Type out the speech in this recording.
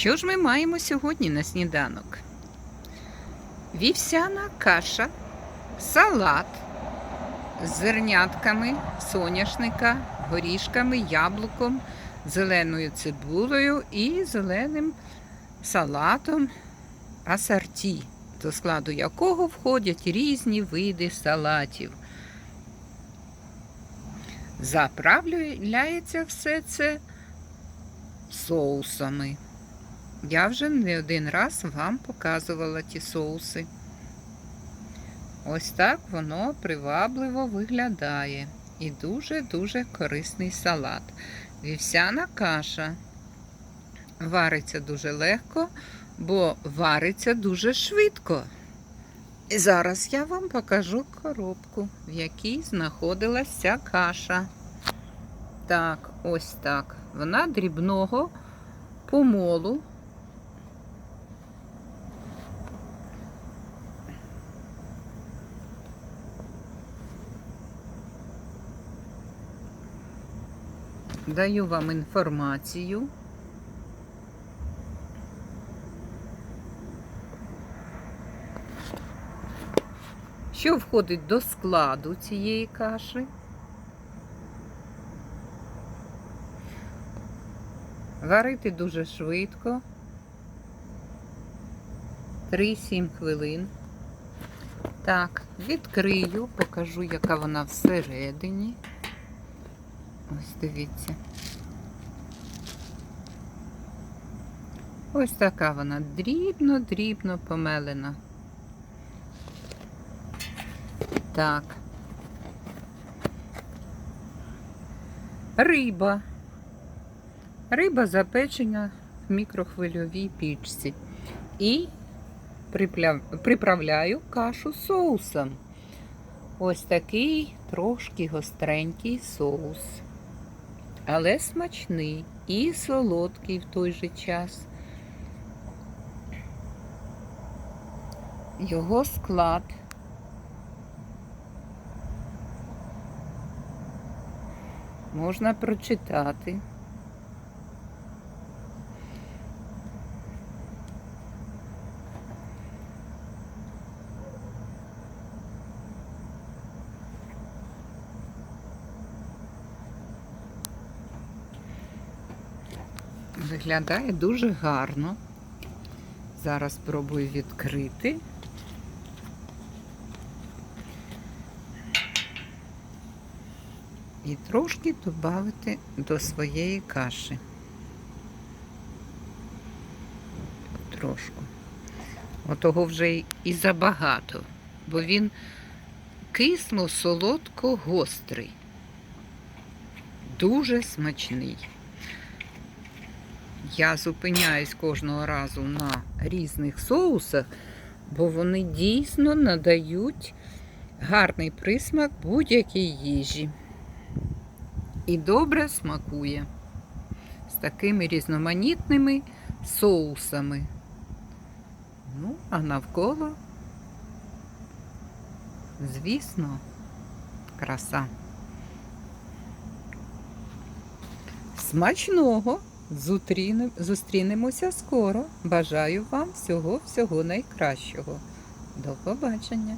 Що ж ми маємо сьогодні на сніданок? Вівсяна каша, салат з зернятками соняшника, горішками, яблуком, зеленою цибулею і зеленим салатом асорті, до складу якого входять різні види салатів. Заправляється все це соусами. Я вже не один раз вам показувала ті соуси. Ось так воно привабливо виглядає. І дуже-дуже корисний салат. Вівсяна каша вариться дуже легко, бо вариться дуже швидко. І зараз я вам покажу коробку, в якій знаходилася каша. Так, ось так. Вона дрібного помолу. Даю вам інформацію. Що входить до складу цієї каші? Варити дуже швидко. 3-7 хвилин. Так, відкрию, покажу, яка вона всередині. Ось дивіться. Ось така вона дрібно-дрібно помелена. Так. Риба. Риба запечена в мікрохвильовій пічці. І приправляю кашу соусом. Ось такий трошки гостренький соус. Але смачний і солодкий в той же час. Його склад. Можна прочитати. Виглядає дуже гарно. Зараз спробую відкрити. І трошки додати до своєї каші. Трошку. Отого вже і забагато, бо він кисло, солодко, гострий. Дуже смачний. Я зупиняюсь кожного разу на різних соусах, бо вони дійсно надають гарний присмак будь-якій їжі. І добре смакує з такими різноманітними соусами. Ну, а навколо, звісно, краса. Смачного! Зустріне- Зустрінемося скоро. Бажаю вам всього-всього найкращого. До побачення!